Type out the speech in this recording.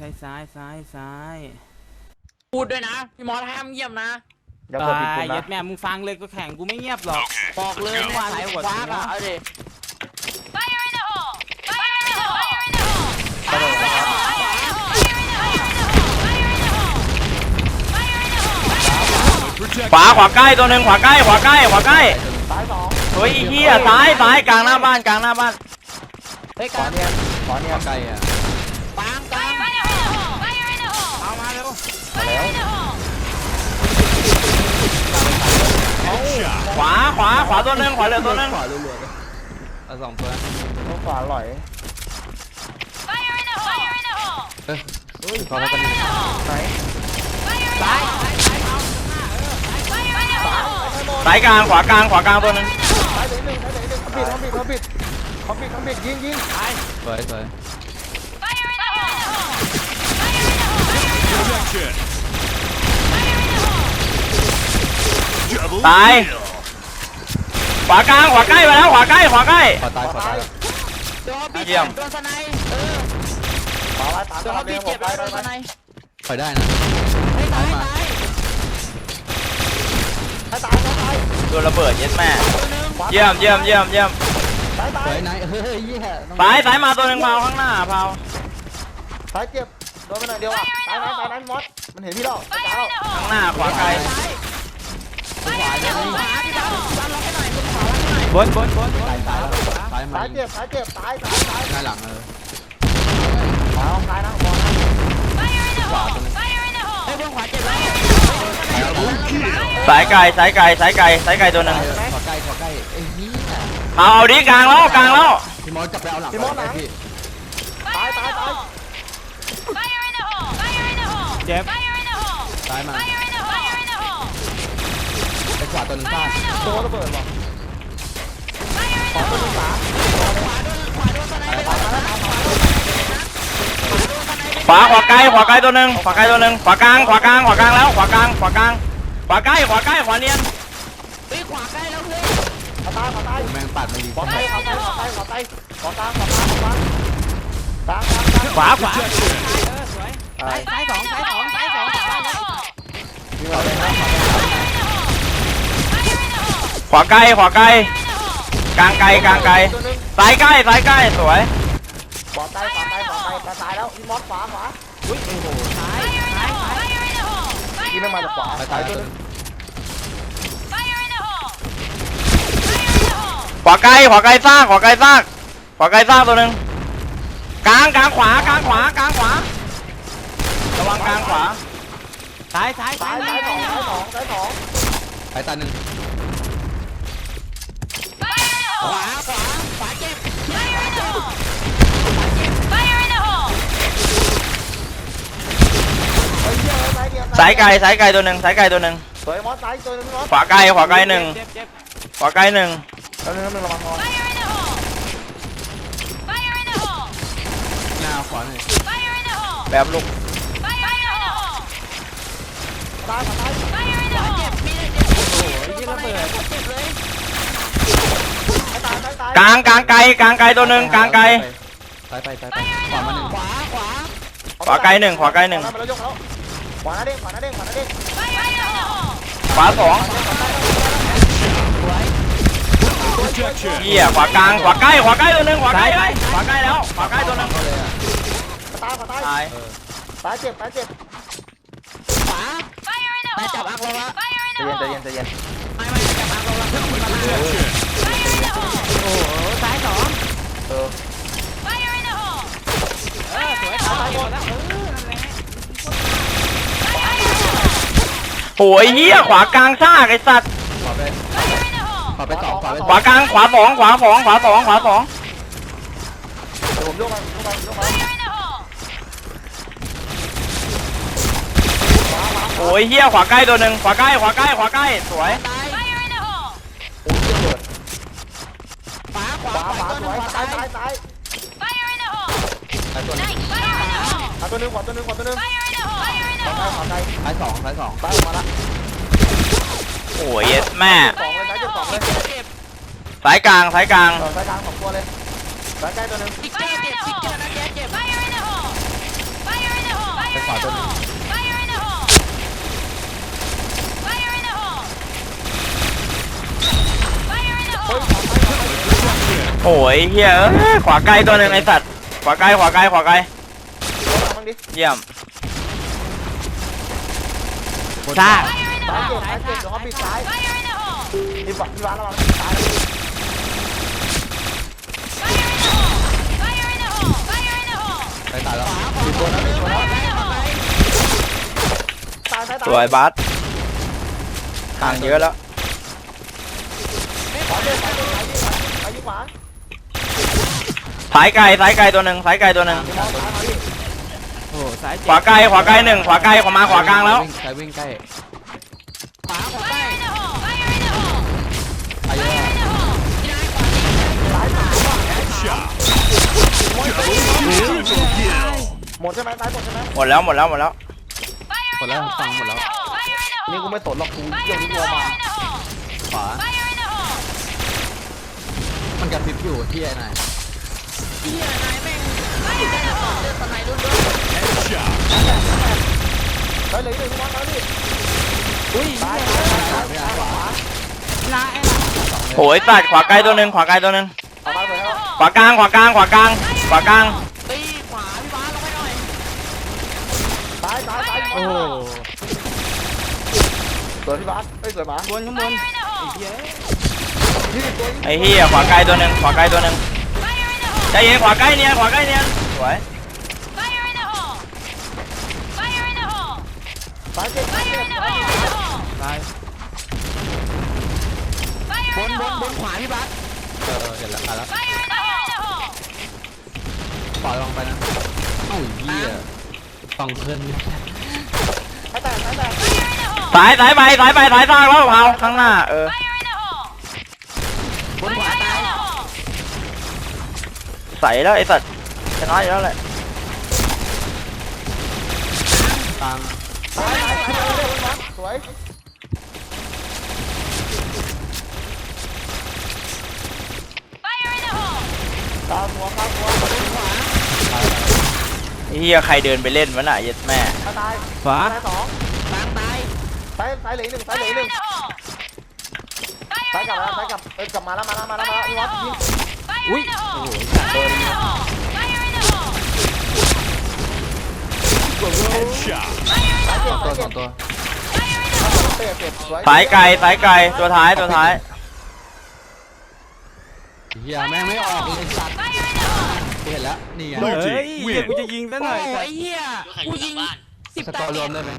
ซ้ายซ้ายซ้ายซ้ายพูดด้วยนะ พี่มอสห้ามเยี่ยมนะอย่ากดผิดตายปุ่มเย็นะดแม่มึงฟังเลยก็แข่งกูไม่เงียบหรอกบอกเลยไม่สายคว้าอะเอาดิ Fire in the hole! Fire in the hole! Fire in the hole! กระโดดนะครับ Fire in the hole! Fire in the hole! Fire in the hole! ขวาขวาใกล้ตัวหนึ่งขวาใกล้ขวาใกล้ขวาใกล้ซ้ายสองเฮ้ยไอ้เฮียซ้ายซ้ายกลางหน้าบ้านกลางหน้าบ้านเฮ้ยขกวาลางเนียนขวาเนียนใกล้อะ ร็ว Fire in the hole! ขวาขวาขวาตัวหนึ่งขวาเหลือตัวหนึ่งขวารัวๆเลยเอาสองตัวต้องขวาหลอย Fire in the hole! Fire in the hole! เอ้ยขอแล้วกัน Fire in the hole! ไหน Fire in the hole! Fire in the hole! ซ้ายกลางขวากลางขวากลางตัวหนึ่งซ้ายเหลือหนึ่งซ้ายเหลือหนึ่งเขาปิดเขาปิดเขาปิดเขาปิดเขาปิดยิงยิงสวยสวย Protection. Double ตาย kill. ขวากลางขวาใกล้มาแล้วขวาใกล้ขวาใกล้ขอตายขอตายโดนพี่เยี่ยมโดนสไนป์เออขวาไว้ตามโดตานมเรีพี่ยงผเจ็มบไปแล้วโดไปนไปสไนป์ถอยได้นะเฮ้ยตายมาตายซ้ายตายซ้ายตายตัวระเบิดเย็ดแม่ขวาเยี่ยมเยี่ยมเยี่ยมเยี่ยมซ้ายตาสวยยนายเฮ้ยเหี้ยน้องซ้ายซ้ายมาตัวหนึ่งเผาข้างหน้าเผาซ้ายเจ็บโด นไปหน่อยเดียวอะซ้ายนั้นซ้ายนั้นมอสมันเห็นพี่แล้วซ้ายแล้วข้างหน้าขวาไกลขวาพี่ดาวพี่ดาวล็อกให้หน่อยคุณขวาล็อกให้หน่อยบนบนบนตายตายแล้วตายมาซ้ายเจ็บซ้ายเจ็บซ้ายซ้ายซ้ายหน้าหลังเออขวาซ้ายนะบอลนะ Fire in the hole! Fire in the เฮ้ย hole! บนขวาเจ็บแล้ว Double kill. สายไกลสายไกลสายไกลสายไกลตัวหนึ่งตายเลยขอใกล้ขอใกล้ไอ้เหี้ยเอาเอาดิกลางแล้วกลางแล้วพี่มอสกลับไปเอาหลังก่อนนะพี่ตายตายตาย Fire in the hole! Fire in the hole! เจ็บ Fire in the hole! ตายมา Fire in the hole! Fire in the hole! ไปขวาตัวหนึงพลาด Fire in the ตัว hole! ระเบิดว่ะ Fire in ขวา the ตัวหนึ่ hole! งสามขวาโดนขวาโดนสไนป์ไปแล้วนะขวาโดนสไนป์ไปแล้วนะขวาโดนสไนป์ไปขวาขวาไกลขวาไกลตัวหนึ่งขวาไกลตัวหนึ่งขวากลางขวากลางขวากลางแล้วขวากลางขวากลางขวาใกล้ขวาใกล้ขวาเนียนเฮ้ยขวาใกล้แล้วเพื่อนขวาตายขวาตายแม่งปัดไม่ดีขวาตายขวาตายขวาตายขวาตายขวากลางขวากลางขวากลางกลางกลางกลางขวาขวาเออสวยซ้าย ซ้ายสองซ้ายสองซ้ายสองซ้ายสองยิงเราเลยนะขวาไกลขวาไกลกลางไกลกลางไกลตัวหนึงซ้ายใกล้ซ้ายใกล้สวยขวาตายขวาตายขวาตายขวาตายแล้วพี่มอสขวาขวาอุ้ยโอ้โหซ้าย Fire in the hole! Fire in the hole! ยิง Fire ไม่ in มา the จากขวา hole! ไปตายตัวหนึง Fire in the hole! Fire in the hole! ขวาไกลขวาไกลซากขวาไกลซากขวาไกลซากตัวหนึ่งกลางกลางขวากลางขวากลางขวา ระวังกลางขวาซ้ายซ้ายซ้าซ้ายยซ้ายสองซ้ายสองซ้ายสองไปตายหนึ่ง Fire in the ข hole! วาขวาขวาเจ็บ Fire in the hole! Fire in the hole! เฮ้ยเหี้ยซ้ายเดียวสายไกลสายไกลตัวหนึ่งสายไกลตัวหนึ่งสวยมอสซ้ายตัวหนึงมอสขวาไกลขวาไกลหนึ่งเจ็บเจ็บขวาไกลหนึ่งตัวหนึงตัวหนึงระวังมอส Fire in the hole! Fire ตายขวาตาย Fire in the ขวาเจ็บ hole! มีแต่เจ็บโอ้โหยิงระเบิดเจ็บเลยตายตายตายกลางกลางไกลกลางไกลตัวหนึ่งกลางไกลตายไปตายไปขวามาหนึ่งขวาขวาขวาไกลหนึ่งขวาไกลหนึ่งเอาไปแล้วยกแล้วขวาหน้าเด้งขวาหน้าเด้งขวาหน้าเด้ง Fire in the hole! ขวาสอง Protection. เหี้ยขวากลางขวาใกล้ขวาใกล้ตัวหนึ่งขวาใกล้เลยขวาใกล้แล้วขวาใกล้ตัวหนึ่งเข้าเลยอะตายขวาตายตายตายเจ็บตายเจ็บขวา Fire in the แต่ hole! จับอักเราละ Fire in ใจ the เย็นใจ hole! เย็นใจเย็นไม่ไม่จับอักเราละเพื่อนมันมา Protection. Fire in the hole! โอ้โหซ้ายสองเออ Fire in the hole! เออสวยตายหมดแล้วเออนั่นแหละ Fire in the hole! โหยเหี้ยขวากลางซากไอ้สัตว์ขวาไป Fire in the hole! ขวาไปสองขวาไปสของวากลางขวาสองขวาสองขวาสองขวาสองเดี๋ยวผมยกมายกมายกมา Fire in the hole! โหยเหี้ยขวาใกล้ตัวหนึ่งขวาใกล้ขวาใกล้ขวาใกล้สวยตาย Fire in the hole! โอ้ยเจ็บขวาขขวาวาขวาตัวหสนึ่งวยขวาตาตายยตายตาย Fire in the hole! ตายตัวหนึง Nice! Fire in the hole! อะตัวหนึงขวาตัวหนึงขวาตัวหนึง Fire in the hole! Fire in ข the วาตาย hole! ขวาตายตายสองตายสองตายออกมาละโอ้ยเย็ดแม่สองเลยตายเจ็บสองเลยเจ็บสายกลางสายกลางเออตายกลางสองตัวเลยตายใกล้ตัวหนึงติ๊กเกอร์เจ็บติ๊กเกอร์นะแกเจ็บ Fire in the hole! Fire in the ขวาตัวหนึง Fire in the hole! Fire in the hole! Fire in the hole! โอ้ยเฮียเอ้ยขวาไกลตัวหนึ่งไอสัตว์ขวาไกลขวาไกลขวาไกลบ้างดิเยี่ยมซาก Fire in the ซ้าย hole! เจ็บซ้ายเจ็บเดี๋ยวเขาปิดซ้าย Fire in the hole! พี่บ้านพี่บ้านระวังซ้าย Fire in the hole! Fire in the hole! Fire in the hole! ไปตายแล้วปิดตัวนั้นปิดตัวนั้นตายตายตายสวยบัสห่างเยอะแล้วขวาเจ็บซ้ายเจ็บซ้ายยิงซ้ายยิงขวา สายไกลสายไกลตัวหนึ่งสายไกลตัวหนึ่งมองซ้ายมาดิโอ้ซ้ายขวาไกลขวาไกลหนึ่งขวาไกลขวามาขวากลางแล้วใช้วิ่งใกล้ขวาขวา Fire in the hole! Fire in the hole! อายุ Fire in the hole! หมดใช่ไหมซ้ายหมดใช่ไหมหมดแล้วหมดแล้วหมดแล้ว Fire หมด in แล้ the ว hole! ฟังหมดแล้ว Fire in the นี่ hole! กูไม่สนหรอกกูเกี่ยว Fire ที่ in ตัว the มา hole! Fire in the hole! ขวา Fire in the hole! มันกระพริบอยู่ที่ไอ้นาย เฮียนายแม่งไม่ได้ละสองเลือดสไนด์รุ่นด้วย Headshot. เฮ้ยเหลยหนึ่งวันแล้วดิอุ้ยซ้ายซ้ายซ้ายซ้ายขวาลาไอ้ล่ะโอ้ยตัดขวาไกลตัวหนึ่งขวาไกลตัวหนึ่งเอามาเลยแล้วขวากลางขวากลางขวากลางขวากลางตีขวาพี่บ้านลงไปหน่อยซ้ายซ้ายซ้ายโอ้สวยพี่บาสเฮ้ยสวยหมาบนข้างบน Fire in the ไอ้ hole! เหี้ยยี่สิบตัวยี่สิบไอ้เฮียขวาไกลตัวหนึ่งขวาไกลตัวหนึ่ง ใจเย็นขวาใกล้เนียนขวาใกล้เนียนสวย Fire in the hole! Fire in the hole! ซ้ายเจ็บซ้าย Fire เจ็บ in the hole! ซ้าย Fire บ in น the บนบน hole! ขวาพี่บัสเออเห็นแล้วตายแล้ว Fire in the hole! ขวาลงไปนะเอ้าเหี้ยฟังเพื่อนนี่ซ้ายแตกซ้ายแตก Fire in the hole! สายสายไปสายไปสายซากแล้วเผาข้างหน้าเออ Fire ใส่แล้วไอ้สัตว์ชนะอยู่แล้วแหละกลางซ้ายซ้ายซ้ายเร็วๆนะสวย Fire in the hole! ตามหัวข้ามหัวไอ้เฮียใครเดินไปเล่นวะน่ะเย็ดแม่ตายตายขวาตายสองกลางตายซ้ายซ้ายเหลือหนึ่งซ้ายเหลื Fire หนึ่ in ง the hole! ซ้าย Fire ก in ลับ the มาซ้าย hole! กลับเอ้ยกลับมาแล้วมาแล้วมาแล้วมาแล้วอีวัตยิง Fire in the hole! Fire in the hole! Fire in the hole! Headshot. สองตัวสองตัว Fire in the hole! เตะเตะสวยสายไกลสายไกลตัวท้ายตัวท้ายเหี้ยแม่งไม่ออกเลยไอ้สัตว์ Fire in the hole! เห็นแล้วนี่ไง Blue เฮ้ย team เหี้ย win. กูจะยิงซะหน่อย โอ้ยเฮียกูยิงสิบสแปกอดร์รวมได้ไหม